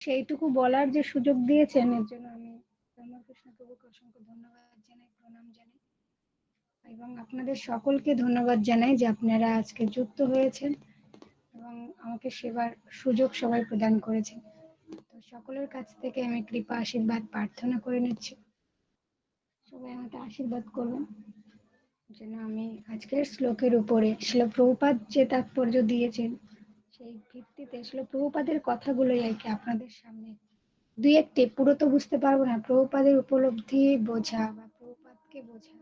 সেইটুকু বলার যে সুযোগ দিয়েছেন, এর জন্য আমি রামকৃষ্ণ প্রভুকে অসংখ্য ধন্যবাদ জানাই, প্রণাম জানাই। এবং আপনাদের সকলকে ধন্যবাদ জানাই যে আপনারা আজকে যুক্ত হয়েছেন এবং আমাকে সেবার সুযোগ সবাই প্রদান করেছেন। তো সকলের কাছ থেকে আমি কৃপা, আশীর্বাদ, প্রার্থনা করে নিচ্ছি। সবাই আমাকে আশীর্বাদ করবেন যেন আমি আজকের শ্লোকের উপরে শিল প্রভুপাত যে তাৎপর্য দিয়েছেন সেই ভিত্তিতে শিল প্রভুপাদের কথাগুলোই আর কি আপনাদের সামনে। দুই একটি, পুরো তো বুঝতে পারব না, প্রভুপাদের উপলব্ধি বোঝা বা প্রভুপাদকে বোঝা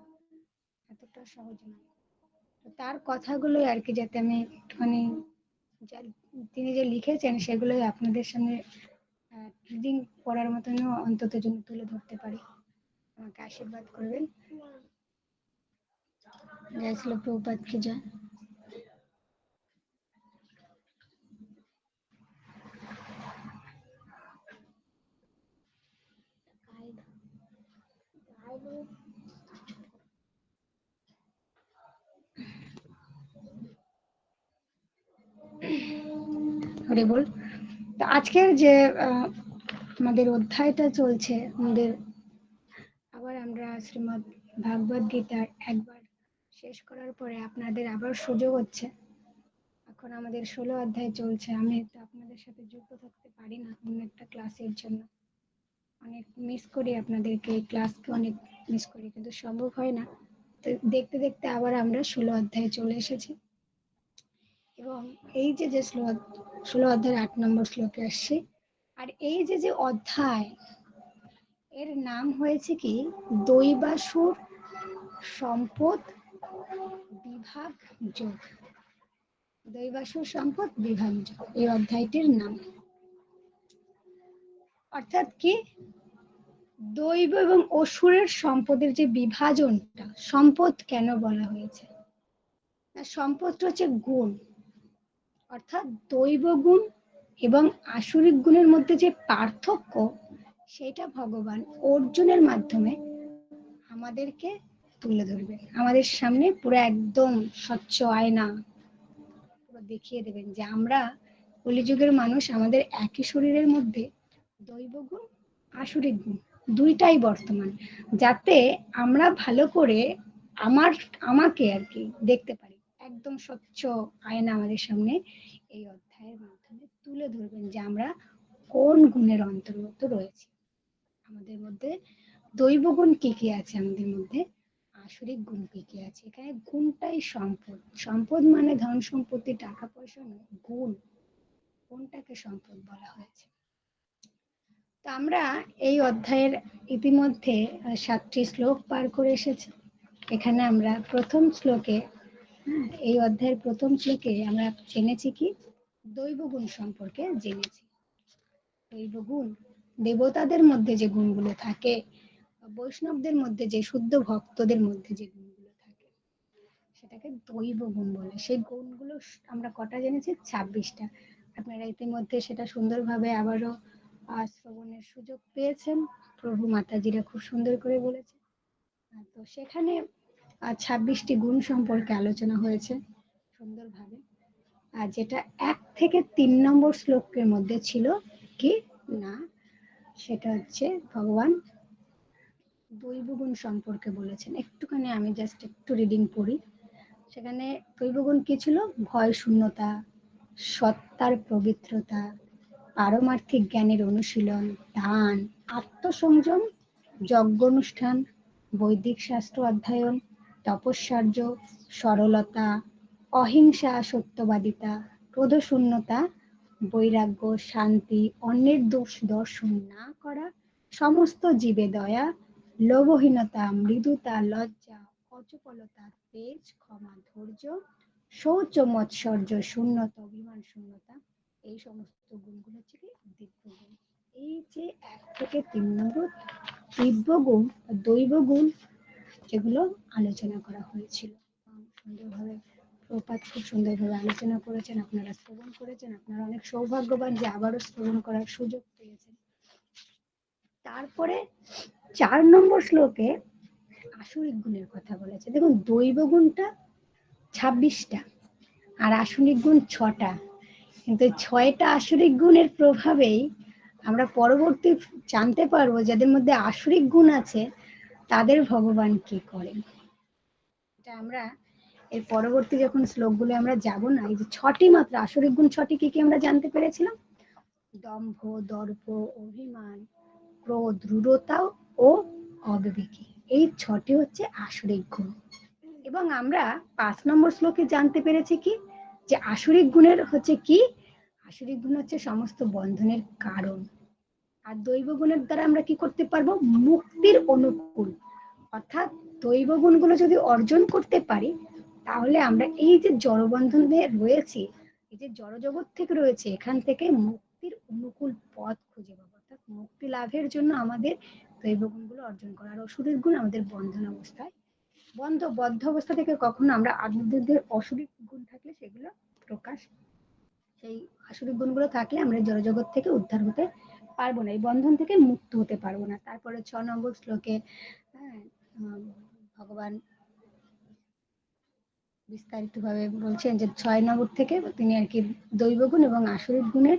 এতটা সহজ তো তার কথাগুলোই আর কি যাতে আমি একটুখানি তিনি যে লিখেছেন সেগুলোই আপনাদের সামনে রিডিং পড়ার মতনও অন্তত জন্য তুলে ধরতে পারি। আমাকে আশীর্বাদ করবেন। জয় ছিল প্রভুপাত কি জয় আজকের যে আমাদের অধ্যায়টা চলছে, আমাদের আবার আমরা শ্রীমদ ভাগবত গীতার একবার শেষ করার পরে আপনাদের আবার সুযোগ হচ্ছে। এখন আমাদের ষোলো অধ্যায় চলছে, আমি তো আপনাদের সাথে যুক্ত থাকতে পারি না অন্য একটা ক্লাসের জন্য। অনেক মিস করি আপনাদেরকে ক্লাসকে অনেক মিস করি, কিন্তু সম্ভব হয় না। তো দেখতে দেখতে আবার আমরা ষোলো অধ্যায়ে চলে এসেছি। এবং এই যে যে শ্লোক ষোলো অধ্যায়ের আট নম্বর শ্লোকে আসছি। আর এই যে যে অধ্যায়, এর নাম হয়েছে কি? দৈবাসুর সম্পদ বিভাগ যোগ। দৈবাসুর সম্পদ বিভাগ যোগ, এই অধ্যায়টির নাম। অর্থাৎ কি? দৈব এবং অসুরের সম্পদের যে বিভাজনটা, সম্পদ কেন বলা হয়েছে? সম্পদটা হচ্ছে গুণ। অর্থাৎ দৈব গুণ এবং আসরিক গুণের মধ্যে যে পার্থক্য, সেটা ভগবান অর্জুনের মাধ্যমে আমাদেরকে তুলে ধরবেন। আমাদের সামনে পুরো একদম স্বচ্ছ আয়না দেখিয়ে দেবেন যে আমরা কলিযুগের মানুষ আমাদের একই শরীরের মধ্যে দৈব গুণ আসরিক গুণ, দুইটাই বর্তমান, যাতে আমরা ভালো করে আমার, আমাকে আর কি দেখতে পারি। একদম স্বচ্ছ আয়না আমাদের সামনে এই অধ্যায়ের মাধ্যমে তুলে ধরবেন যে আমরা কোন গুণের অন্তর্গত রয়েছি। আমাদের মধ্যে দৈব গুণ কি কি আছে? আমাদের মধ্যে আসরিক গুণ কি কি আছে? এখানে গুণটাই সম্পদ। সম্পদ মানে ধন সম্পত্তি টাকা পয়সা নয়, গুণ। কোনটাকে সম্পদ বলা হয়েছে। আমরা এই অধ্যায়ের ইতিমধ্যে সাতটি শ্লোক পার করে এসেছি। এখানে আমরা প্রথম শ্লোকে হ্যাঁ এই অধ্যায়ের প্রথম শ্লোকে আমরা জেনেছি কি? দৈব গুণ সম্পর্কে জেনেছি। দৈব গুণ, দেবতাদের মধ্যে যে গুণগুলো থাকে, বৈষ্ণবদের মধ্যে যে শুদ্ধ ভক্তদের মধ্যে যে গুণগুলো থাকে, সেটাকে দৈব গুণ বলে। সেই গুণগুলো আমরা কটা জেনেছি? ছাব্বিশটা। আপনারা ইতিমধ্যে সেটা সুন্দরভাবে আবারও শ্রবণের সুযোগ পেয়েছেন। প্রভু মাতাজিরা খুব সুন্দর করে বলেছে তো সেখানে ছাব্বিশটি গুণ সম্পর্কে আলোচনা হয়েছে সুন্দরভাবে। আর যেটা এক থেকে তিন নম্বর শ্লোকের মধ্যে ছিল কি? না, সেটা হচ্ছে ভগবান দৈবগুণ সম্পর্কে বলেছেন। একটুখানি আমি জাস্ট একটু রিডিং পড়ি। সেখানে দৈবগুণ কি ছিল? ভয় শূন্যতা, সত্তার পবিত্রতা পারমার্থিক জ্ঞানের অনুশীলন, দান, আত্মসংযম যজ্ঞ অনুষ্ঠান বৈদিক শাস্ত্র অধ্যয়ন, তপস্যার্য, সরলতা, অহিংসা, সত্যবাদিতা, ক্রোধশূন্যতা, বৈরাগ্য, শান্তি, অন্যের দোষ দর্শন না করা, সমস্ত জীবে দয়া, লোভহীনতা, মৃদুতা, লজ্জা, অচপলতা, তেজ, ক্ষমা, ধৈর্য, শৌচ, মৎসর্য, শূন্যতা, অভিমান, শূন্যতা এই সমস্ত গুণগুলো হচ্ছে কি দিব্যগুণ এই যে এক থেকে তিন নম্বর দিব্যগুণ দৈব গুণ, যেগুলো আলোচনা করা হয়েছিল। সুন্দরভাবে প্রপাত, খুব সুন্দরভাবে আলোচনা করেছেন, আপনারা শ্রবণ করেছেন, আপনারা অনেক সৌভাগ্যবান যে আবারও শ্রবণ করার সুযোগ পেয়েছেন। তারপরে চার নম্বর শ্লোকে আসরিক গুণের কথা বলেছে। দেখুন, দৈব গুণটা ছাব্বিশটা আর আসনিক গুণ ছটা। কিন্তু ছয়টা আসরিক গুণের প্রভাবেই আমরা পরবর্তী জানতে পারব যাদের মধ্যে আসরিক গুণ আছে, তাদের ভগবান কি করেন? এটা আমরা এর পরবর্তী যখন শ্লোকগুলো আমরা যাব না, এই যে ছটি মাত্র, আসরিক গুণ ছটি কি কি আমরা জানতে পেরেছিলাম? দম্ভ, দর্প, অভিমান, ক্রোধ দৃঢ়তা ও অবিবেকী। এই ছটি হচ্ছে আসরিক গুণ। এবং আমরা পাঁচ নম্বর শ্লোকে জানতে পেরেছি কি? যে আসরিক গুণের হচ্ছে কি? আসরিক গুণ হচ্ছে সমস্ত বন্ধনের কারণ। আর দৈব গুণের দ্বারা আমরা কি করতে পারব? মুক্তির অনুকূল। অর্থাৎ দৈব গুণগুলো যদি অর্জন করতে পারি, তাহলে আমরা এই যে জড়বন্ধনে রয়েছে, এই যে জড়জগৎ থেকে রয়েছে, এখান থেকে মুক্তির অনুকূল পথ খুঁজে পাবো। অর্থাৎ মুক্তি লাভের জন্য আমাদের দৈব গুণগুলো অর্জন করা। আর অসুরের গুণ আমাদের বন্ধন অবস্থায়। বন্ধ, বদ্ধ অবস্থা থেকে কখনো আমরা আত্মদের অসুরিক গুণ থাকলে সেগুলো প্রকাশ সেই আসরিক গুণগুলো থাকলে আমরা জড়জগৎ থেকে উদ্ধার হতে পারব না, এই বন্ধন থেকে মুক্ত হতে পারব না। তারপরে ছ নম্বর শ্লোকে হ্যাঁ ভগবান বিস্তারিত ভাবে বলছেন যে ছয় নম্বর থেকে তিনি আর কি দৈব গুণ এবং আসরিক গুণের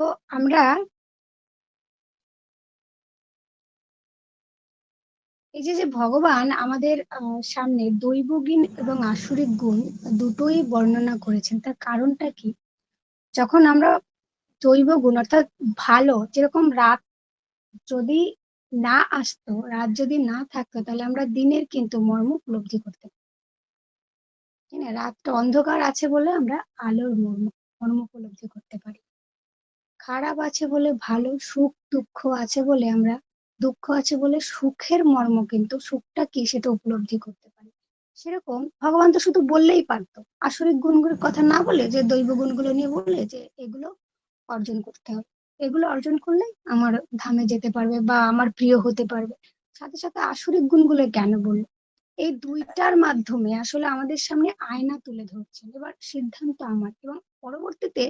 তো আমরা এই যে যে ভগবান আমাদের সামনে দৈব গুণ এবং আসরিক গুণ দুটোই বর্ণনা করেছেন, তার কারণটা কি? যখন আমরা দৈব গুণ, অর্থাৎ ভালো, যেরকম রাত যদি না আসতো, রাত যদি না থাকতো, তাহলে আমরা দিনের কিন্তু মর্ম উপলব্ধি করতে রাতটা অন্ধকার আছে বলে আমরা আলোর মর্ম মর্ম উপলব্ধি করতে পারি। খারাপ আছে বলে ভালো, সুখ দুঃখ আছে বলে আমরা দুঃখ আছে বলে সুখের মর্ম কিন্তু সুখটা কি সেটা উপলব্ধি করতে পারি। সেরকম ভগবান তো শুধু বললেই পারতো। আসরিক গুণগুলোর কথা না বলে যে দৈব গুণগুলো নিয়ে বললে যে এগুলো অর্জন করতে হবে। এগুলো অর্জন করলে আমার ধামে যেতে পারবে বা আমার প্রিয় হতে পারবে। সাথে সাথে আসরিক গুণগুলো কেন বলল? এই দুইটার মাধ্যমে আসলে আমাদের সামনে আয়না তুলে ধরছেন। এবার সিদ্ধান্ত আমার। এবং পরবর্তীতে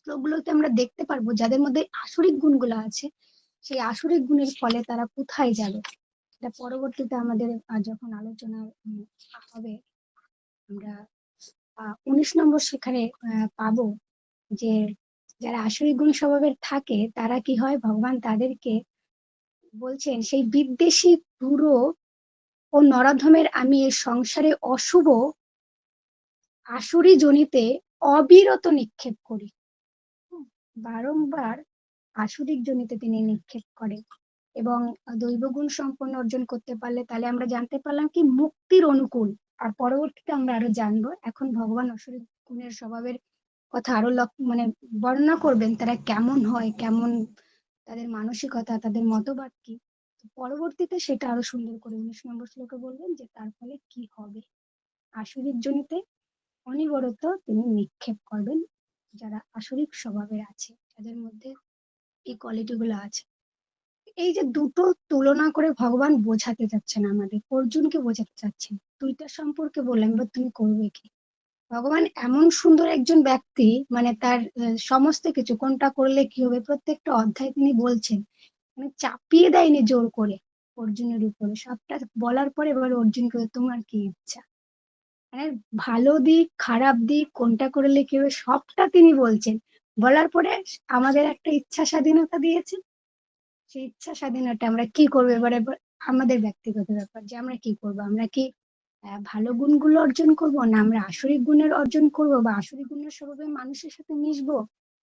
শ্লোকগুলোতে আমরা দেখতে পারব যাদের মধ্যে আসরিক গুণগুলো আছে সেই আসরিক গুণের ফলে তারা কোথায় যাবে? এটা পরবর্তীতে আমাদের যখন আলোচনা হবে, আমরা উনিশ নম্বর সেখানে পাবো যে যারা আসরিক গুণ স্বভাবের থাকে, তারা কি হয়? ভগবান তাদেরকে বলছেন, সেই বিদ্বেষী পুরো ও নরাধমের আমি এর সংসারে অশুভ আসুরি জনিতে অবিরত নিক্ষেপ করি। বারংবার আসুরিক জনিতে তিনি নিক্ষেপ করেন এবং দৈবগুণ সম্পন্ন অর্জন করতে পারলে তাহলে আমরা জানতে পারলাম কি মুক্তির অনুকূল। আর পরবর্তীতে আমরা আরও জানব, এখন ভগবান অসুরিক গুণের স্বভাবের কথা আরও মানে বর্ণনা করবেন তারা কেমন হয়, কেমন তাদের মানসিকতা, তাদের মতবাদ কি? পরবর্তীতে সেটা আরও সুন্দর করে উনিশ নম্বর শ্লোকে বলবেন যে, তার ফলে কি হবে? আসরিক জনিতে অনিবরত তিনি নিক্ষেপ করবেন যারা আসরিক স্বভাবের আছে, যাদের মধ্যে এই কোয়ালিটি গুলো আছে। এই যে দুটো তুলনা করে ভগবান বোঝাতে চাচ্ছেন আমাদের, অর্জুনকে বোঝাতে চাচ্ছেন। দুইটা সম্পর্কে বললাম, এবার তুমি করবে কি? ভগবান এমন সুন্দর একজন ব্যক্তি মানে তার সমস্ত কিছু, কোনটা করলে কি হবে, প্রত্যেকটা অধ্যায় তিনি বলছেন মানে চাপিয়ে দেয়নি জোর করে অর্জুনের উপরে। সবটা বলার পরে এবার অর্জুনকে তোমার কি ইচ্ছা? মানে ভালো দিক, খারাপ দিক, কোনটা করলে কি হবে, সবটা তিনি বলছেন। বলার পরে আমাদের একটা ইচ্ছা স্বাধীনতা দিয়েছে। সেই ইচ্ছা স্বাধীনতা আমরা কি করব? এবারে আমাদের ব্যক্তিগত ব্যাপার যে আমরা কি করব? আমরা কি ভালো গুণগুলো অর্জন করব? না আমরা আসরিক গুণের অর্জন করব? বা আসরিক গুণের স্বভাবে মানুষের সাথে মিশবো?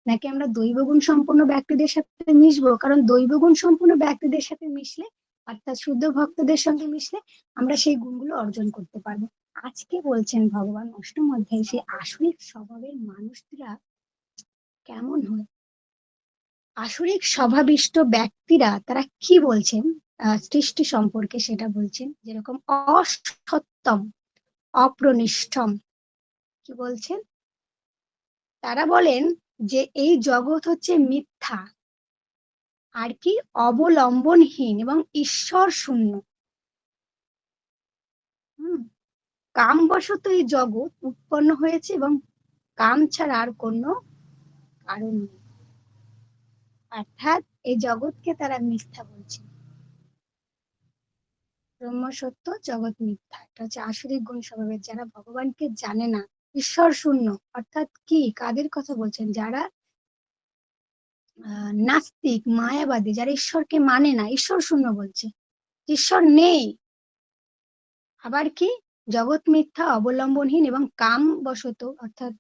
নাকি আমরা দৈব গুণ সম্পন্ন ব্যক্তিদের সাথে মিশবো? কারণ দৈব গুণ সম্পন্ন ব্যক্তিদের সাথে মিশলে, অর্থাৎ শুদ্ধ ভক্তদের সঙ্গে মিশলে আমরা সেই গুণগুলো অর্জন করতে পারব। আজকে বলছেন ভগবান অষ্টম অধ্যায়ে, সেই আসরিক স্বভাবের মানুষরা কেমন হয়? আসরিক স্বভাবিষ্ট ব্যক্তিরা তারা কি বলছেন? সৃষ্টি সম্পর্কে সেটা বলছেন। যেরকম অসত্যম, অপ্রনিষ্ঠম, কি বলছেন? তারা বলেন যে এই জগৎ হচ্ছে মিথ্যা, আর কি অবলম্বনহীন এবং ঈশ্বর শূন্য হম, কামবশত এই জগৎ উৎপন্ন হয়েছে এবং কাম ছাড়া আর কোনো কারণ নেই অর্থাৎ এই জগৎকে তারা মিথ্যা বলছে। ব্রহ্ম সত্য, জগৎ মিথ্যা। এটা হচ্ছে আসরিক গুণ স্বভাবের। যারা ভগবানকে জানে না, ঈশ্বর শূন্য। অর্থাৎ কি? কাদের কথা বলছেন? যারা নাস্তিক, মায়াবাদী, যারা ঈশ্বরকে মানে না, ঈশ্বর শূন্য বলছে। ঈশ্বর নেই। আবার কি? জগৎ মিথ্যা, অবলম্বনহীন এবং কাম বশত অর্থাৎ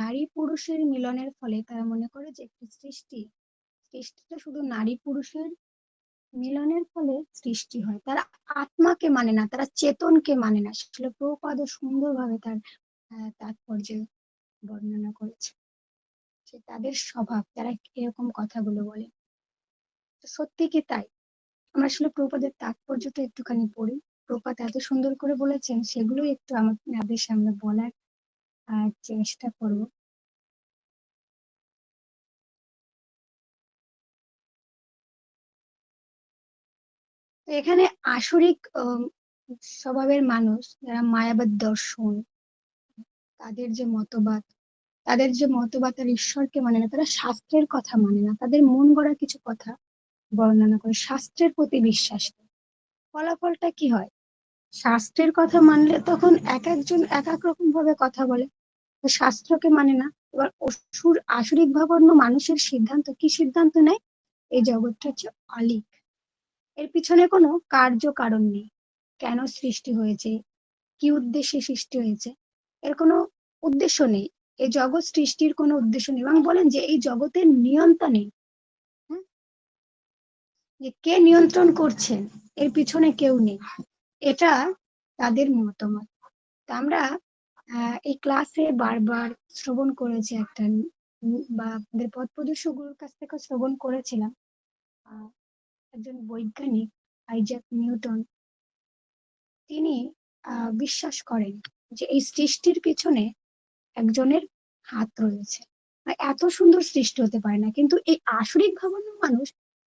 নারী পুরুষের মিলনের ফলে তারা মনে করে যে একটি সৃষ্টি, সৃষ্টিটা শুধু নারী পুরুষের মিলনের ফলে সৃষ্টি হয়। তারা আত্মাকে মানে না, তারা চেতনকে মানে না। সেগুলো প্রপাদ সুন্দরভাবে তার তাৎপর্য বর্ণনা করেছে। যে তাদের স্বভাব, তারা এরকম কথাগুলো বলে। সত্যি কি তাই? আমরা আসলে প্রপাদের তাৎপর্যটা একটুখানি পড়ি। প্রপাত এত সুন্দর করে বলেছেন, সেগুলো একটু আমাদের সামনে বলার চেষ্টা করব। এখানে আসরিক স্বভাবের মানুষ, যারা মায়াবাদ দর্শন, তাদের যে মতবাদ, তাদের যে মতবাদ তার ঈশ্বরকে মানে না, তারা শাস্ত্রের কথা মানে না, তাদের মন গড়া কিছু কথা বর্ণনা করে, শাস্ত্রের প্রতি বিশ্বাস ফলাফলটা কি হয়? শাস্ত্রের কথা মানলে তখন এক একজন এক এক রকম ভাবে কথা বলে। শাস্ত্রকে মানে না। এবার অসুর আসরিক ভাবান্ন মানুষের সিদ্ধান্ত, কি সিদ্ধান্ত নেয়? এই জগৎটা হচ্ছে অলিক। এর পিছনে কোনো কার্য কারণ নেই। কেন সৃষ্টি হয়েছে? কি উদ্দেশ্যে সৃষ্টি হয়েছে? এর কোনো উদ্দেশ্য নেই। এই জগৎ সৃষ্টির কোনো উদ্দেশ্য নেই। এবং বলেন যে এই জগতের নিয়ন্ত্রণ নেই। যে কে নিয়ন্ত্রণ করছেন, এর পিছনে কেউ নেই। এটা তাদের মতামত। আমরা এই ক্লাসে বারবার শ্রবণ করেছি একটা বা আমাদের পথ প্রদর্শক গুরুর কাছ থেকে শ্রবণ করেছিলাম। একজন বৈজ্ঞানিক আইজাক নিউটন, তিনি বিশ্বাস করেন যে এই সৃষ্টির পিছনে একজনের হাত রয়েছে। এত সুন্দর সৃষ্টি হতে পারে না, কিন্তু এই আসরিক ভাবনার মানুষ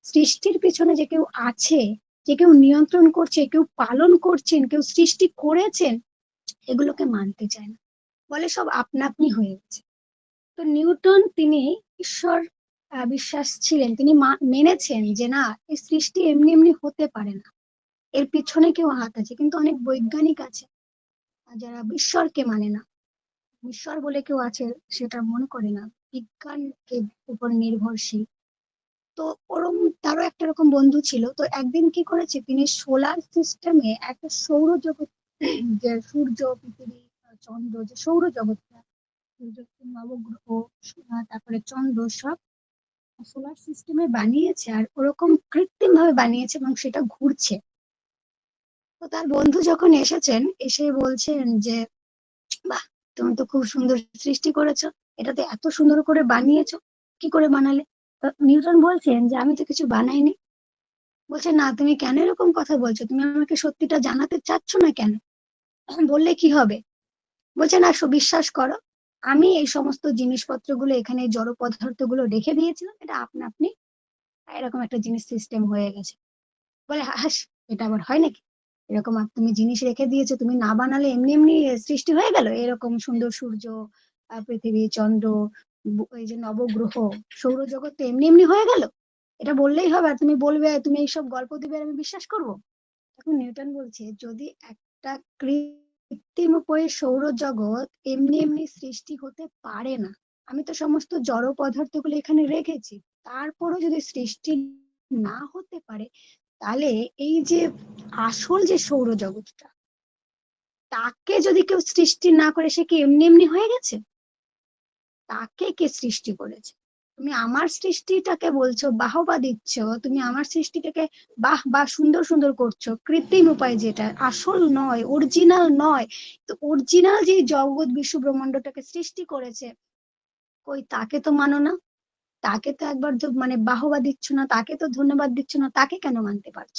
সৃষ্টির পিছনে যে কেউ আছে যে কেউ নিয়ন্ত্রণ করছে, কেউ পালন করছেন, কেউ সৃষ্টি করেছেন, এগুলোকে মানতে চায় না। বলে সব আপনা আপনি হয়ে গেছে। তো নিউটন তিনি ঈশ্বর বিশ্বাস ছিলেন। তিনি মেনেছেন যে না, এই সৃষ্টি এমনি এমনি হতে পারে না। এর পিছনে কেউ হাত আছে, কিন্তু অনেক বৈজ্ঞানিক আছে। যারা ঈশ্বরকে মানে না, ঈশ্বর বলে কেউ আছে, সেটা মনে করে না। বিজ্ঞানকে উপর নির্ভরশীল। তো ওরম তারও একটা রকম বন্ধু ছিল। তো একদিন কি করেছে, তিনি সোলার সিস্টেমে একটা সৌরজগৎ, যে সূর্য, পৃথিবী চন্দ্র, যে সৌরজগৎটা সূর্য নবগ্রহ তারপরে চন্দ্র সব সোলার সিস্টেমে বানিয়েছে আর ওরকম কৃত্রিম ভাবে বানিয়েছে এবং সেটা ঘুরছে। তো তার বন্ধু যখন এসেছেন, এসে বলছেন যে, বাহ, তুমি তো খুব সুন্দর সৃষ্টি করেছ, এটাতে এত সুন্দর করে বানিয়েছো, কি করে বানালে? নিউটন বলছেন যে, আমি তো কিছু বানাইনি। বলছে, না, তুমি কেন এরকম কথা বলছো? তুমি আমাকে সত্যিটা জানাতে চাচ্ছ না কেন? বললে, কি হবে? বলছে, না বিশ্বাস করো, আমি এই সমস্ত জিনিসপত্রগুলো এখানে জড় পদার্থগুলো রেখে দিয়েছিলাম। এটা আপনা আপনি, এরকম একটা জিনিস সিস্টেম হয়ে গেছে। বলে হাস, এটা আবার হয় নাকি? এরকম তুমি জিনিস রেখে দিয়েছ, তুমি না বানালে এমনি এমনি সৃষ্টি হয়ে গেল? এরকম সুন্দর সূর্য পৃথিবী, চন্দ্র এই যে নবগ্রহ, সৌরজগৎ তো এমনি এমনি হয়ে গেল? এটা বললেই হবে আর তুমি বলবে, তুমি এইসব গল্প দিবে আমি বিশ্বাস করব? এখন নিউটন বলছে, যদি একটা কৃত্রিম উপায়ে সৌরজগৎ এমনি এমনি সৃষ্টি হতে পারে না, আমি তো সমস্ত জড় পদার্থগুলো এখানে রেখেছি, তারপরও যদি সৃষ্টি না হতে পারে, তাহলে এই যে আসল যে সৌরজগৎটা, তাকে যদি কেউ সৃষ্টি না করে, সে কি এমনি এমনি হয়ে গেছে? তাকে কে সৃষ্টি করেছে? তুমি আমার সৃষ্টিটাকে বলছো, বাহবা দিচ্ছ, তুমি আমার সৃষ্টিটাকে বাহ বাহ সুন্দর সুন্দর করছ, কৃত্রিম উপায় যেটা, আসল নয় অরিজিনাল নয়। তো অরিজিনাল যে জগৎ বিশ্ব ব্রহ্মাণ্ডটাকে সৃষ্টি করেছে, কই তাকে তো মানো না? তাকে তো একবার মানে বাহবা দিচ্ছ না, তাকে তো ধন্যবাদ দিচ্ছ না, তাকে কেন মানতে পারছ?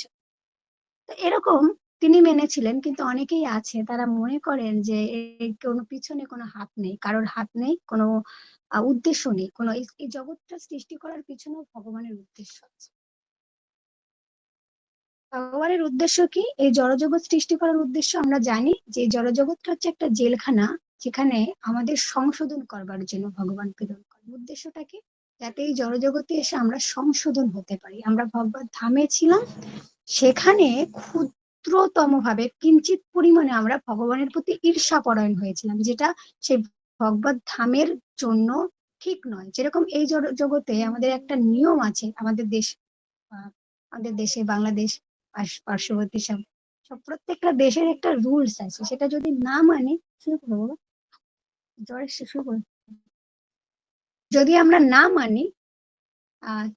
তো এরকম তিনি মেনেছিলেন, কিন্তু অনেকেই আছে তারা মনে করেন যে কোনো পিছনে কোনো হাত নেই, কারোর হাত নেই, কোনো উদ্দেশ্য নেই, কোনো এই জগৎটা সৃষ্টি করার পিছনেও ভগবানের উদ্দেশ্য আছে। ভগবানের উদ্দেশ্য কি? এই জড়জগৎ সৃষ্টি করার উদ্দেশ্য আমরা জানি যে জড়জগৎটা হচ্ছে একটা জেলখানা যেখানে আমাদের সংশোধন করবার জন্য ভগবান প্রেরণ করেন। উদ্দেশ্যটা কি? যাতে এই জড়জগতে এসে আমরা সংশোধন হতে পারি। আমরা ভগবান ধামে ছিলাম, সেখানে ক্ষুদ্রতম ভাবে কিঞ্চিত পরিমাণে আমরা ভগবানের প্রতি ঈর্ষা পরায়ণ হয়েছিলাম, যেটা সেই ভগবত ধামের জন্য ঠিক নয়। যেরকম এই জগ- জগতে আমাদের একটা নিয়ম আছে, আমাদের দেশ আমাদের দেশে বাংলাদেশ পার্শ- পার্শ্ববর্তী সব সব প্রত্যেকটা দেশের একটা রুলস আছে, সেটা যদি না মানে জ্বরের করো। যদি আমরা না মানি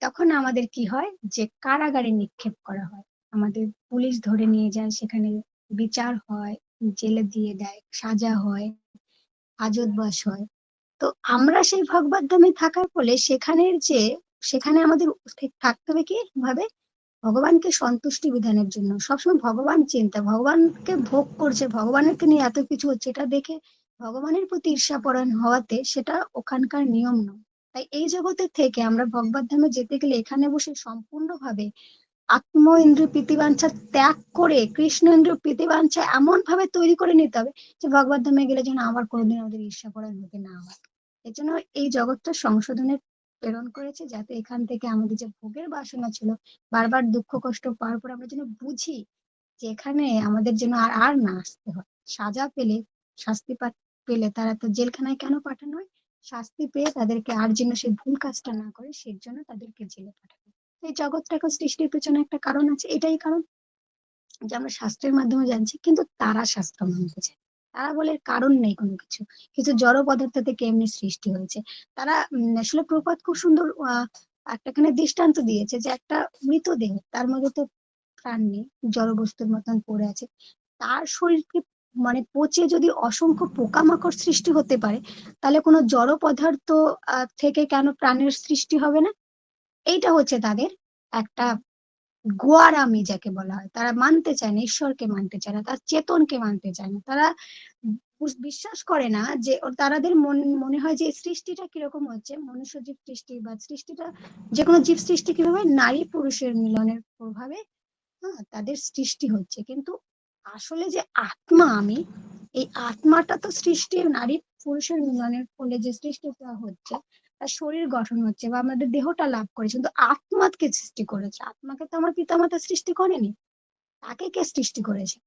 তখন আমাদের কি হয়? যে কারাগারে নিক্ষেপ করা হয়। আমাদের পুলিশ ধরে নিয়ে যায়, সেখানে বিচার হয়, জেলে দিয়ে দেয়, সাজা হয় হাজতবাস হয়। তো আমরা সেই ভগবত ধামে থাকার ফলে সেখানের যে, সেখানে আমাদের থাকতে হবে কি? ভাবে ভগবানকে সন্তুষ্টি বিধানের জন্য। সবসময় ভগবান চিন্তা, ভগবানকে ভোগ করছে, ভগবানকে নিয়ে এত কিছু হচ্ছে, এটা দেখে ভগবানের প্রতি ঈর্ষাপরায়ণ হওয়াতে সেটা ওখানকার নিয়ম নয়। তাই এই জগতের থেকে আমরা ভগবত ধামে যেতে গেলে এখানে বসে সম্পূর্ণভাবে আত্ম ইন্দ্রিয় প্রীতিবাঞ্ছা ত্যাগ করে কৃষ্ণ ইন্দ্রিয় প্রীতিবাঞ্ছা এমন ভাবে তৈরি করে নিতে হবে যে ভগবত ধামে গেলে যেন আবার কোনোদিন আমাদের ঈর্ষা করার হতে না হয়। এর জন্য এই জগৎটা সংশোধনের প্রেরণ করেছে যাতে এখান থেকে আমাদের যে ভোগের বাসনা ছিল, বারবার দুঃখ, কষ্ট পাওয়ার পর আমরা যেন বুঝি যে এখানে আমাদের যেন আর আর না আসতে হয়। সাজা পেলে, শাস্তি পেলে তারা তো জেলখানায় কেন পাঠানো হয়? শাস্তি পেয়ে তাদেরকে আর যেন সেই ভুল কাজটা না করে সেই জন্য তাদেরকে জেলে পাঠানো। এই জগৎটাকে সৃষ্টির পেছনে একটা কারণ আছে এটাই কারণ যে আমরা শাস্ত্রের মাধ্যমে জানছি কিন্তু তারা শাস্ত্র মানতে চায়। তারা বলে কারণ নেই কোনো কিছু। কিছু জড় পদার্থ থেকে এমনি সৃষ্টি হয়েছে। তারা আসলে প্রপাত খুব সুন্দর আহ, একটা এখানে দৃষ্টান্ত দিয়েছে যে একটা মৃতদেহ তার মধ্যে তো প্রাণ নেই জড় বস্তুর মতন পড়ে আছে। তার শরীরকে মানে পচে যদি অসংখ্য পোকামাকড় সৃষ্টি হতে পারে তাহলে কোনো জড় পদার্থ থেকে কেন প্রাণের সৃষ্টি হবে না? এইটা হচ্ছে তাদের একটা গোয়ারামি যাকে বলা হয়। তারা মানতে চায় না, ঈশ্বরকে মানতে চায় না, তার চেতনকে মানতে চায় না। তারা বিশ্বাস করে না যে তারাদের মন, মনে হয় যে সৃষ্টিটা কীরকম হচ্ছে, মনুষ্য জীব সৃষ্টি বা সৃষ্টিটা যে কোনো জীব সৃষ্টি কীভাবে নারী পুরুষের মিলনের প্রভাবে হ্যাঁ তাদের সৃষ্টি হচ্ছে। কিন্তু আসলে যে আত্মা আমি, এই আত্মাটা তো সৃষ্টি নারী পুরুষের মিলনের ফলে যে সৃষ্টিটা হচ্ছে তার শরীর গঠন হচ্ছে বা আমাদের দেহটা লাভ করেছে। কিন্তু আত্মাকে সৃষ্টি করেছে। আত্মাকে তো আমার পিতামাতা সৃষ্টি করেনি। তাকে কে সৃষ্টি করেছে?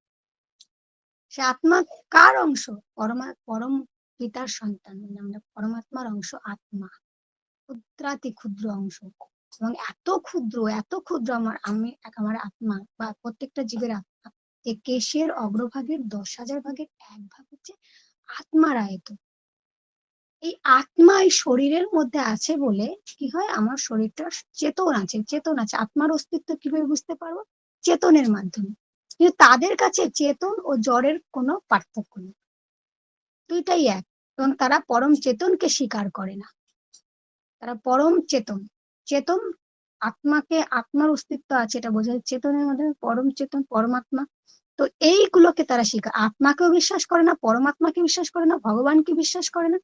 সে আত্মা কার অংশ? পরমা, পরম পিতার সন্তান। মানে আমরা পরমাত্মার অংশ আত্মা। ক্ষুদ্রাতি ক্ষুদ্র অংশ। এবং এত ক্ষুদ্র এত ক্ষুদ্র আমার, আমি, এক আমার আত্মা বা প্রত্যেকটা জীবের আত্মা। যে কেশের অগ্রভাগের দশ হাজার ভাগের এক ভাগ হচ্ছে আত্মার আয়ত। এই আত্মা এই শরীরের মধ্যে আছে বলে কি হয়? আমার শরীরটা চেতন আছে চেতন আছে। আত্মার অস্তিত্ব কীভাবে বুঝতে পারব? চেতনের মাধ্যমে। কিন্তু তাদের কাছে চেতন ও জড়ের কোনো পার্থক্য নেই। দুইটাই এক। এবং তারা পরম চেতনকে স্বীকার করে না। তারা পরম চেতন। চেতন আত্মাকে, আত্মার অস্তিত্ব আছে, এটা বোঝা যায়। চেতনের মধ্যে পরম চেতন, পরমাত্মা। তো এইগুলোকে তারা স্বীকার আত্মাকেও বিশ্বাস করে না, পরমাত্মাকে বিশ্বাস করে না, ভগবানকে বিশ্বাস করে না।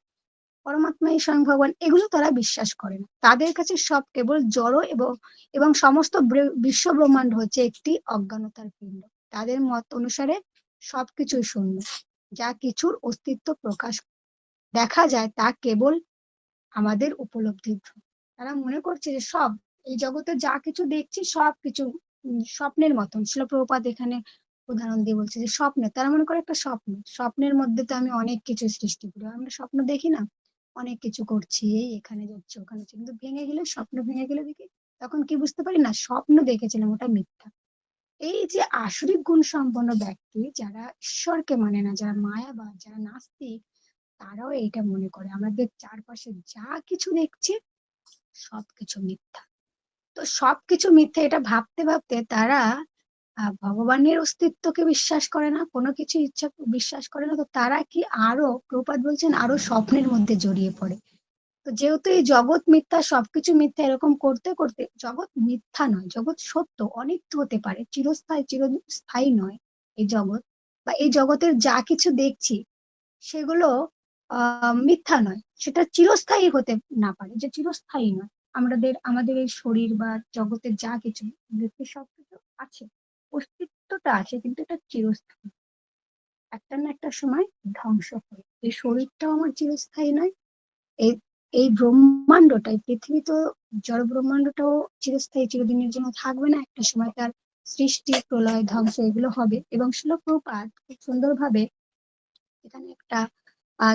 পরমাত্মা এই স্বয়ং ভগবান, এগুলো তারা বিশ্বাস করে না তাদের কাছে সব কেবল জড় এবং এবং সমস্ত বিশ্ব ব্রহ্মাণ্ড হচ্ছে একটি অজ্ঞানতার পিণ্ড। তাদের মত অনুসারে সবকিছুই শূন্য। যা কিছুর অস্তিত্ব প্রকাশ দেখা যায় তা কেবল আমাদের উপলব্ধি তারা মনে করছে যে সব, এই জগতে যা কিছু দেখছি সব কিছু স্বপ্নের মতন। শিলপ্রপাত এখানে উদাহরণ দিয়ে বলছে যে স্বপ্ন, তারা মনে করে একটা স্বপ্ন। স্বপ্নের মধ্যে তো আমি অনেক কিছু সৃষ্টি করি। আমরা স্বপ্ন দেখি না? অনেক কিছু করছি, এই এখানে যাচ্ছে, ওখানে কিন্তু ভেঙে গেলে, স্বপ্ন ভেঙে গেলে দেখি, তখন কি বুঝতে পারি? না, স্বপ্ন দেখেছিলাম, ওটা মিথ্যা। এই যে আসরিক গুণ সম্পন্ন ব্যক্তি, যারা ঈশ্বরকে মানে না, যারা মায়াবাদ যারা নাস্তিক, তারাও এইটা মনে করে। আমাদের চারপাশে যা কিছু দেখছি, সবকিছু মিথ্যা। তো সবকিছু মিথ্যা, এটা ভাবতে ভাবতে তারা ভগবানের অস্তিত্বকে বিশ্বাস করে না, কোনো কিছু ইচ্ছা, বিশ্বাস করে না, তো তারা কি আরও প্রপাত বলছেন, আরও স্বপ্নের মধ্যে জড়িয়ে পড়ে। তো যেহেতু এই জগৎ মিথ্যা, সবকিছু মিথ্যা এরকম করতে করতে জগৎ মিথ্যা নয়, জগৎ সত্য, অনিত্য হতে পারে, চিরস্থায়ী চিরস্থায়ী নয় এই জগৎ, বা এই জগতের যা কিছু দেখছি, সেগুলো মিথ্যা নয়, সেটা চিরস্থায়ী হতে না পারে, যে চিরস্থায়ী নয়। আমাদের আমাদের এই শরীর বা জগতের যা কিছু দেখতে সবকিছু আছে। অস্তিত্বটা আছে, কিন্তু এটা চিরস্থায়ী। একটা না একটা সময় ধ্বংস হয়। এই শরীরটাও আমার চিরস্থায়ী নয়। এই এই ব্রহ্মাণ্ডটা এই পৃথিবী তো জড় ব্রহ্মাণ্ডটাও চিরস্থায়ী, চিরদিনের জন্য থাকবে না। একটা সময় তার সৃষ্টি, প্রলয়, ধ্বংস এগুলো হবে। এবং শ্লোক প্রপাত খুব সুন্দরভাবে এখানে একটা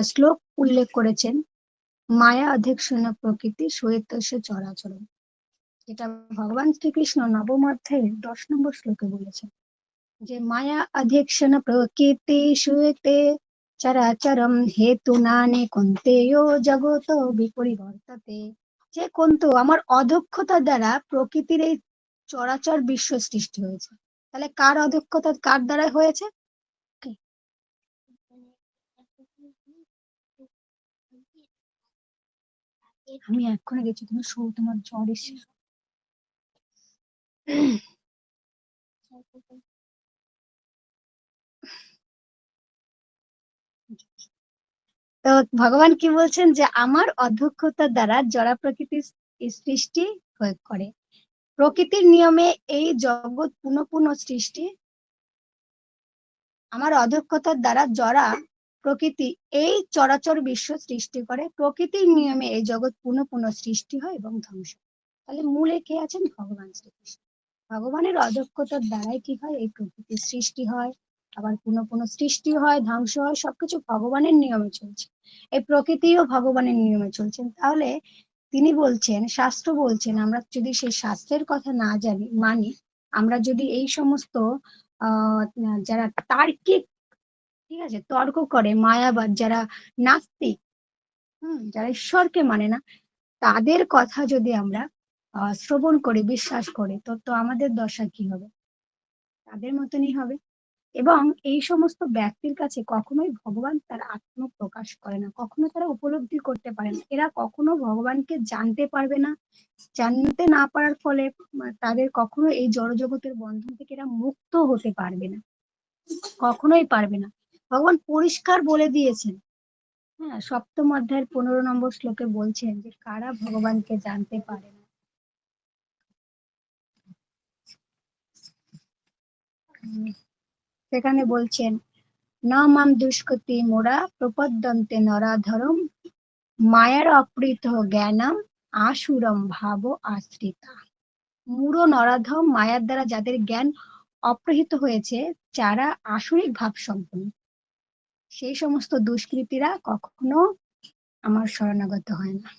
শ্লোক উল্লেখ করেছেন, মায়া অধ্যক্ষণ প্রকৃতি সহিতস্য চরাচরণ। এটা ভগবান শ্রীকৃষ্ণ নবম দশ নম্বর শ্লোকে বলেছেন যে, মায়া অধ্যক্ষণ প্রকৃতি সুয়েতে চরাচরম হেতু নানে কন্তেয় জগত বিপরিবর্তাতে। যে কন্তু আমার অদক্ষতার দ্বারা প্রকৃতির এই চরাচর বিশ্ব সৃষ্টি হয়েছে। তাহলে কার অদক্ষতা কার দ্বারা হয়েছে? আমি এক্ষুনি গেছি তুমি শো তোমার জ্বর এসে তো ভগবান কি বলছেন যে আমার অধ্যক্ষতার দ্বারা জড়া প্রকৃতির সৃষ্টি করে প্রকৃতির নিয়মে এই জগৎ পুনঃ পুনঃ সৃষ্টি। আমার অধ্যক্ষতার দ্বারা জড়া প্রকৃতি এই চরাচর বিশ্ব সৃষ্টি করে। প্রকৃতির নিয়মে এই জগৎ পুনঃ পুনঃ সৃষ্টি হয় এবং ধ্বংস। তাহলে মূলে কে আছেন? ভগবান শ্রীকৃষ্ণ। ভগবানের অদক্ষতার দ্বারাই কি হয়? এই প্রকৃতির সৃষ্টি হয়, আবার পুনঃ পুনঃ সৃষ্টি হয়, ধ্বংস হয়, সবকিছু ভগবানের নিয়মে চলছে। এই প্রকৃতিও ভগবানের নিয়মে চলছেন তাহলে তিনি বলছেন, শাস্ত্র বলছেন, আমরা যদি সেই শাস্ত্রের কথা না জানি, মানি আমরা যদি এই সমস্ত যারা তার্কিক, ঠিক আছে, তর্ক করে, মায়াবাদ, যারা নাস্তিক, হম, যারা ঈশ্বরকে মানে না, তাদের কথা যদি আমরা শ্রবণ করে, বিশ্বাস করে, তো তো আমাদের দশা কি হবে? তাদের মতনই হবে। এবং এই সমস্ত ব্যক্তির কাছে কখনোই ভগবান তার আত্ম প্রকাশ করে না। কখনো তারা উপলব্ধি করতে পারে না। এরা কখনো ভগবানকে জানতে পারবে না। জানতে না পারার ফলে তাদের কখনো এই জড়জগতের বন্ধন থেকে এরা মুক্ত হতে পারবে না। কখনোই পারবে না। ভগবান পরিষ্কার বলে দিয়েছেন। হ্যাঁ সপ্তম অধ্যায়ের পনেরো নম্বর শ্লোকে বলছেন যে, কারা ভগবানকে জানতে পারে না সেখানে বলছেন, না মাম দুষ্কৃতি মোরা প্রপদ্যন্তে নরাধরম, মায়ার অপৃত জ্ঞানম আসুরম ভাব আশ্রিতা। মূঢ় নরাধম মায়ার দ্বারা যাদের জ্ঞান অপ্রহিত হয়েছে, যারা আসরিক ভাব সম্পন্ন সেই সমস্ত দুষ্কৃতীরা কখনো আমার শরণাগত হয় না।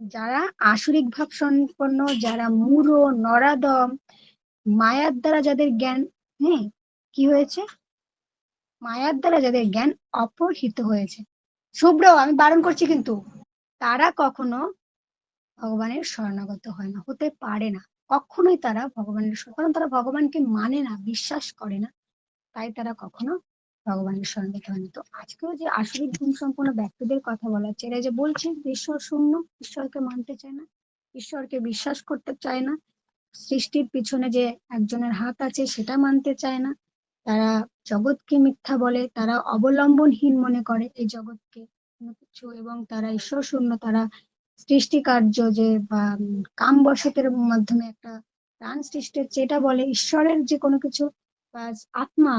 যারা আসরিক ভাব সম্পন্ন যারা মূঢ় নরাদম মায়ার দ্বারা যাদের জ্ঞান হ্যাঁ কি হয়েছে? মায়ার দ্বারা যাদের জ্ঞান অপহৃত হয়েছে। শুভ্র আমি বারণ করছি কিন্তু, তারা কখনো ভগবানের শরণাগত হয় না, হতে পারে না। কখনোই তারা ভগবানের কারণ তারা ভগবানকে মানে না, বিশ্বাস করে না। তাই তারা কখনো ভগবানের শরণাগত হয় না। তো আজকেও যে আসরিক গুণ সম্পন্ন ব্যক্তিদের কথা বলা হচ্ছে এরা যে বলছে, ঈশ্বর শূন্য, ঈশ্বরকে মানতে চায় না, ঈশ্বরকে বিশ্বাস করতে চায় না সৃষ্টির পিছনে যে একজনের হাত আছে সেটা মানতে চায় না। তারা জগৎকে মিথ্যা বলে, তারা অবলম্বনহীন মনে করে এই জগৎকে। কিছু এবং তারা ঈশ্বর শূন্য, তারা সৃষ্টি কার্য যে বা কাম বসতের মাধ্যমে একটা প্রাণ সৃষ্টির যেটা বলে, ঈশ্বরের যে কোনো কিছু বা আত্মা,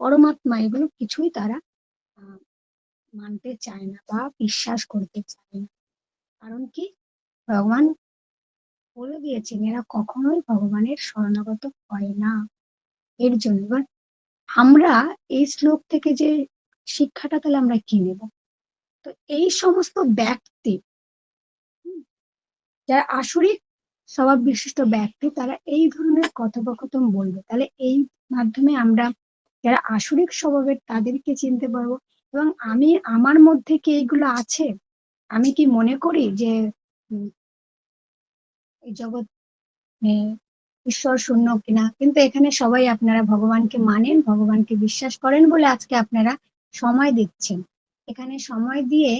পরমাত্মা, এগুলো কিছুই তারা মানতে চায় না বা বিশ্বাস করতে চায় না। কারণ কি? ভগবান বলে দিয়েছেন, এরা কখনোই ভগবানের শরণাগত হয় না। এর জন্য এবার আমরা এই শ্লোক থেকে যে শিক্ষাটা তাহলে আমরা কি নেব? তো এই সমস্ত ব্যক্তি যারা আসরিক স্বভাব বিশিষ্ট ব্যক্তি, তারা এই ধরনের কথোপকথন বলবে। তাহলে এই মাধ্যমে আমরা যারা আসরিক স্বভাবের, তাদেরকে চিনতে পারব। এবং আমি, আমার মধ্যে কি এইগুলো আছে? আমি কি মনে করি যে এই জগৎ ঈশ্বর শূন্য কিনা। কিন্তু এখানে সবাই আপনারা ভগবানকে মানেন, ভগবানকে বিশ্বাস করেন বলে আজকে আপনারা সময় দিচ্ছেন। এখানে সময় দিয়ে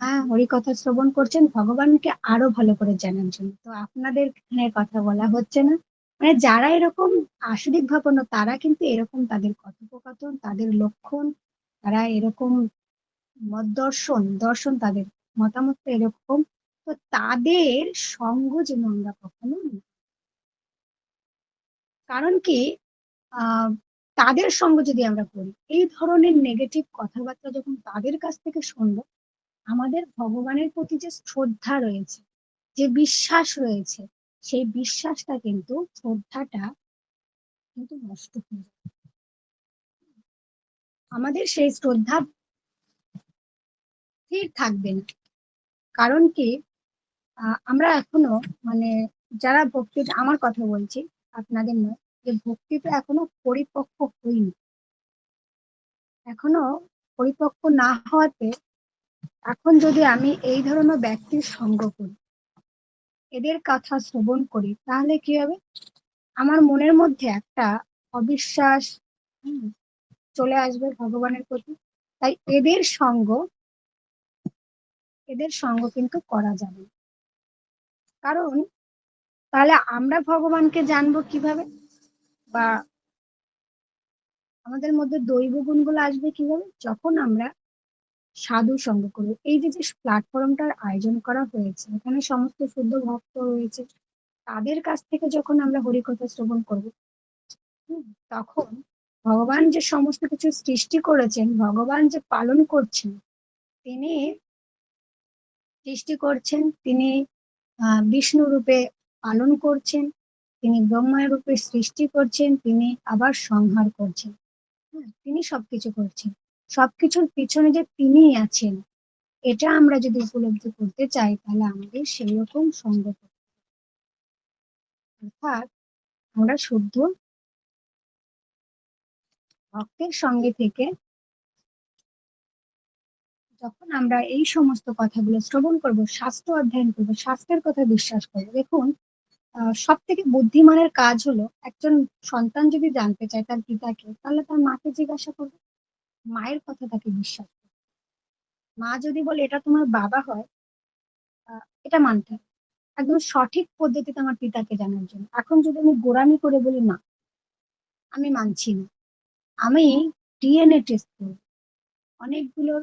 হ্যাঁ হরিকথা শ্রবণ করছেন, ভগবানকে আরও ভালো করে জানার জন্য। তো আপনাদের এখানে কথা বলা হচ্ছে না। মানে যারা এরকম আসরিক ভাবনা, তারা কিন্তু এরকম তাদের কথোপকথন, তাদের লক্ষণ, তারা এরকম দর্শন দর্শন তাদের মতামত এরকম তো তাদের সঙ্গ যেন আমরা কখনো কারণ কি? তাদের সঙ্গ যদি আমরা করি, এই ধরনের নেগেটিভ কথাবার্তা যখন তাদের কাছ থেকে শুনব, আমাদের ভগবানের প্রতি যে শ্রদ্ধা রয়েছে, যে বিশ্বাস রয়েছে, সেই বিশ্বাসটা কিন্তু শ্রদ্ধাটা কিন্তু নষ্ট হয়ে যাবে আমাদের সেই শ্রদ্ধা স্থির থাকবে না। কারণ কি? আমরা এখনও মানে যারা ভক্তি, আমার কথা বলছি, আপনাদের নয়, যে ভক্তিটা এখনও পরিপক্ক হইনি এখনও পরিপক্ক না হওয়াতে এখন যদি আমি এই ধরনের ব্যক্তির সঙ্গ করি, এদের কথা শ্রবণ করি, তাহলে কি হবে? আমার মনের মধ্যে একটা অবিশ্বাস চলে আসবে ভগবানের প্রতি। তাই এদের সঙ্গ এদের সঙ্গ কিন্তু করা যাবে। কারণ তাহলে আমরা ভগবানকে জানব কীভাবে? বা আমাদের মধ্যে দৈব গুণগুলো আসবে কীভাবে? যখন আমরা সাধু সঙ্গ করব। এই যে যে প্ল্যাটফর্মটার আয়োজন করা হয়েছে, এখানে সমস্ত শুদ্ধ ভক্ত রয়েছে, তাদের কাছ থেকে যখন আমরা হরিকথা শ্রবণ করব তখন ভগবান যে সমস্ত কিছু সৃষ্টি করেছেন, ভগবান যে পালন করছেন, তিনি সৃষ্টি করছেন, তিনি বিষ্ণু রূপে পালন করছেন তিনি ব্রহ্মা রূপে সৃষ্টি করছেন তিনি আবার সংহার করছেন। হ্যাঁ, তিনি সবকিছু করছেন। সবকিছুর পিছনে যে তিনি আছেন এটা আমরা যদি উপলব্ধি করতে চাই তাহলে আমাদের সেই রকম সঙ্গ অর্থাৎ আমরা শুদ্ধ ভক্তের সঙ্গে থেকে যখন আমরা এই সমস্ত কথাগুলো শ্রবণ করব শাস্ত্র অধ্যয়ন করব শাস্ত্রের কথা বিশ্বাস করব, দেখুন সব থেকে বুদ্ধিমানের কাজ হলো একজন সন্তান যদি জানতে চায় তার পিতাকে, তাহলে তার মাকে জিজ্ঞাসা করবে। মায়ের কথা তাকে বিশ্বাস করবে। মা যদি বলে, এটা তোমার বাবা হয় এটা মানতে হবে। একদম সঠিক পদ্ধতিতে আমার পিতাকে জানার জন্য। এখন যদি আমি গোড়ামি করে বলি, না, আমি মানছি না। আমি ডিএনএ টেস্ট করব। অনেকগুলো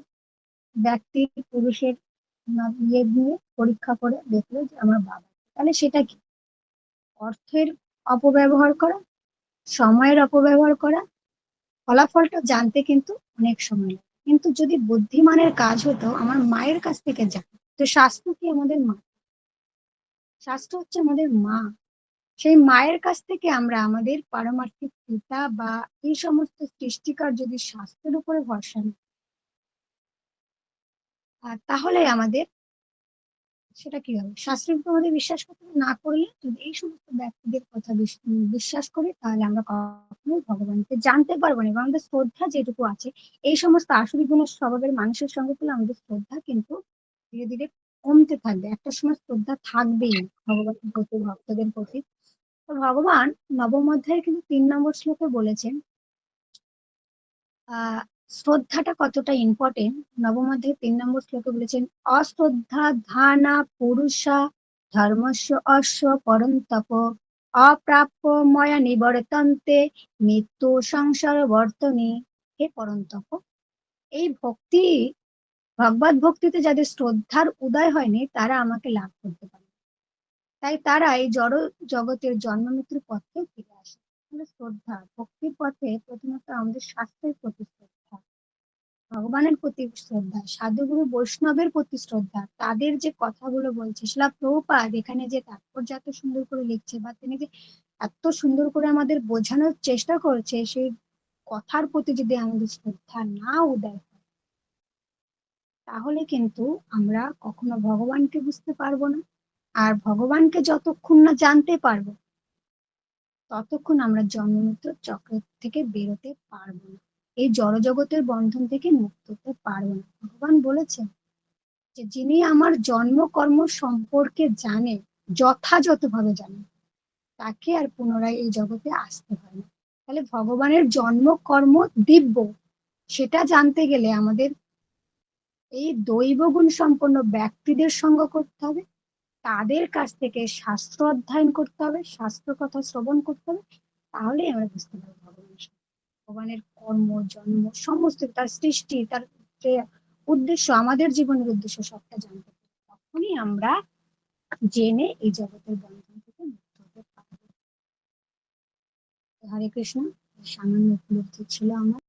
ব্যক্তি পুরুষের ইয়ে দিয়ে পরীক্ষা করে দেখল যে আমার বাবা। তাহলে সেটা কি? অর্থের অপব্যবহার করা, সময়ের অপব্যবহার করা, ফলাফলটা জানতে কিন্তু অনেক সময় লাগে। কিন্তু যদি বুদ্ধিমানের কাজ হতো, আমার মায়ের কাছ থেকে জানা তো শাস্ত্র কি আমাদের মা? শাস্ত্র হচ্ছে আমাদের মা। সেই মায়ের কাছ থেকে আমরা আমাদের পারমার্থিক পিতা বা এই সমস্ত সৃষ্টিকার যদি স্বাস্থ্যের উপরে ভরসা নিই আর তাহলে আমাদের সেটা কি হবে? শাস্ত্রের আমাদের বিশ্বাস করতে না করলে যদি এই সমস্ত ব্যক্তিদের কথা বিশ- বিশ্বাস করি, তাহলে আমরা কখনোই ভগবানকে জানতে পারব না। এবং আমাদের শ্রদ্ধা যেটুকু আছে, এই সমস্ত আসরি গুণের স্বভাবের মানুষের সঙ্গে পেলে আমাদের শ্রদ্ধা কিন্তু ধীরে ধীরে কমতে থাকবে। একটা সময় শ্রদ্ধা থাকবেই ভগবানের প্রতি, ভক্তদের প্রতি। তো ভগবান নবম অধ্যায়ে কিন্তু তিন নম্বর শ্লোকে বলেছেন, আহ শ্রদ্ধাটা কতটা ইম্পর্টেন্ট নবম অধ্যায়ে তিন নম্বর শ্লোকে বলেছেন, অশ্রদ্ধা ধানা পুরুষা ধর্মস্য অশ্ব পরন্তপ অপ্রাপ্য ময়া নিবর্তন্তে মৃত্যু সংসার বর্তনে হে পরন্তপ, এই ভক্তি, ভগবত ভক্তিতে যাদের শ্রদ্ধার উদয় হয়নি, তারা আমাকে লাভ করতে পারে তাই তারা এই জড় জগতের জন্ম মৃত্যুর পথে ফিরে আসে। শ্রদ্ধা, ভক্তির পথে প্রথমত আমাদের স্বাস্থ্যের প্রতি শ্রদ্ধা ভগবানের প্রতি শ্রদ্ধা, সাধুগুরু বৈষ্ণবের প্রতি শ্রদ্ধা, তাদের যে কথাগুলো বলছে, শিলা প্রভুপাদ এখানে যে তাৎপর্য এত সুন্দর করে লিখছে বা তিনি যে এত সুন্দর করে আমাদের বোঝানোর চেষ্টা করছে, সেই কথার প্রতি যদি আমাদের শ্রদ্ধা না উদয় তাহলে কিন্তু আমরা কখনো ভগবানকে বুঝতে পারব না। আর ভগবানকে যতক্ষণ না জানতে পারব, ততক্ষণ আমরা জন্ম মৃত্যুর চক্রের থেকে বেরোতে পারব না। এই জড়জগতের বন্ধন থেকে মুক্ত হতে পারব না ভগবান বলেছেন যে, যিনি আমার জন্ম, কর্ম সম্পর্কে জানে যথাযথভাবে জানে তাকে আর পুনরায় এই জগতে আসতে হয় না তাহলে ভগবানের জন্ম, কর্ম, দিব্য, সেটা জানতে গেলে আমাদের এই দৈব গুণ সম্পন্ন ব্যক্তিদের সঙ্গ করতে হবে, তাদের কাছ থেকে শাস্ত্র অধ্যয়ন করতে হবে, শাস্ত্র কথা শ্রবণ করতে হবে, তাহলেই আমরা বুঝতে পারব। ভগবানের কর্ম, জন্ম, সমস্ত তার সৃষ্টি, তার উদ্দেশ্য, আমাদের জীবনের উদ্দেশ্য সবটা জানতে পারি। তখনই আমরা জেনে এই জগতের বন্ধন থেকে মুক্ত হতে পারব। হরে কৃষ্ণ, সামান্য উপলব্ধি ছিল আমার।